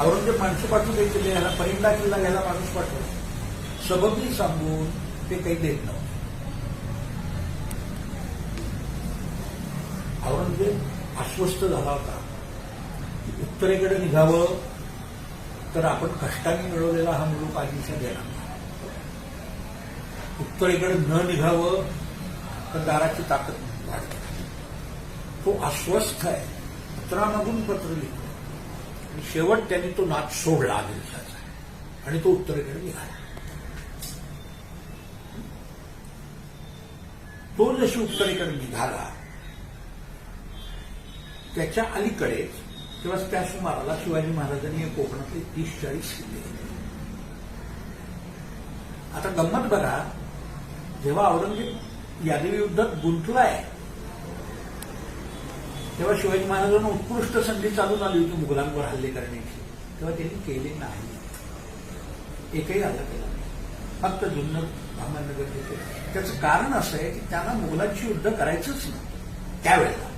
औरंगजेब माणसं पाठवून द्यायचे ह्याला परिंदा किल्ला घ्यायला माणूस पाठवतो. सबबी सांगून ते काही देत नव्हतं. औरंगजेब अस्वस्थ झाला होता. उत्तरेकडे निघावं तर आपण कष्टाने मिळवलेला हा मुलूक आदिशा देणार उत्तरेकडे न निघावं तर दाराची ताकद वाढते. तो अस्वस्थ आहे. पत्रामागून पत्र लिहितो. शेवट त्यांनी तो नाच सोडला आदिलशाचा आणि तो उत्तरेकडे निघाला. तो जशी उत्तरेकडे निघाला त्याच्या अलीकडेच तेव्हा त्या सुमाराला शिवाजी महाराजांनी हे कोकणातले तीस चाळीस किल्ले आता गंमत बघा जेव्हा औरंगजेब यादवी युद्धात गुंतलाय तेव्हा शिवाजी महाराजांना उत्कृष्ट संधी चालू आली होती मुघलांवर हल्ले करण्याची. तेव्हा त्यांनी केले नाही. एकही हल्ला केला नाही. फक्त जुन्नर अहमदनगर तिथे. त्याचं कारण असं आहे की त्यांना मुघलांशी युद्ध करायचंच नाही. त्यावेळेला.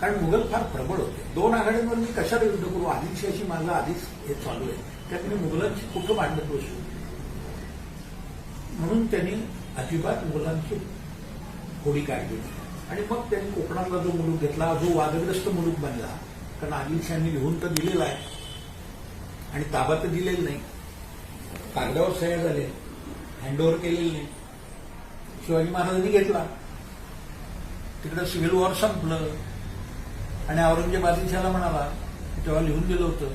कारण मुघल फार प्रबळ होते. दोन आघाड्यांवर मी कशाला युद्ध करू? आदिलशाही माझं आधीच हे चालू आहे. त्यात मी मुघलांची कुठं मांडत बसू म्हणून त्यांनी अजिबात मुघलांची होडी काढली नाही. आणि मग त्यांनी कोकणातला जो मुलूक घेतला जो वादग्रस्त मुलूक बनला कारण आदिलशाहांनी लिहून तर दिलेला आहे. आणि ताबा तर दिलेला नाही. कागदावर सह्या झाले हँडओव्हर केलेली नाही. शिवाजी महाराजांनी घेतला. तिकडं सिव्हिल वॉर संपलं. आणि औरंगजेब आदिलशाला म्हणाला तेव्हा लिहून दिलं होतं.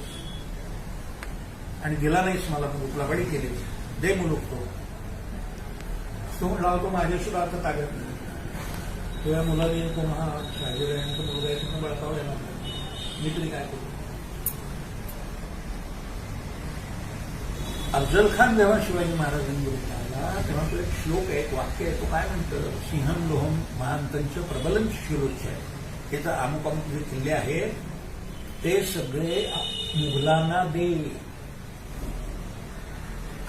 आणि दिला नाहीस मला मुलूक लबाडी केली दे मुलूक तो. तो म्हणला तो माझ्यासुद्धा आता ताब्यात नाही. तेव्हा मुलाने पुन्हा शहाजीरायांचा मुलगा आहे तिथून बळकावा येणार नाही. मी तरी काय करू? अफजल खान जेव्हा शिवाजी महाराजांनी आला तेव्हा तो एक श्लोक आहे एक वाक्य आहे तो काय म्हणतं? सिंहम लोहम महांतंच प्रबलन शिरोच्च आहे हे तर अमुक अमुक जे किल्ले आहेत. ते सगळे मुघलांना दे.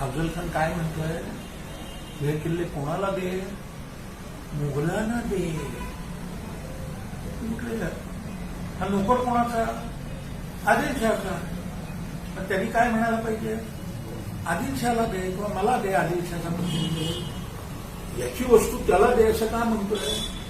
अफजल खान काय म्हणतोय? हे किल्ले कोणाला दे? मुघलांना दे. म्हटलं, हा नोकर कोणाचा? आदिलशहाचा पण त्यांनी काय म्हणायला पाहिजे? आदिलशहाला दे किंवा मला दे आदिलशहाचा प्रतिनिधी याची वस्तू त्याला दे असं का म्हणतोय?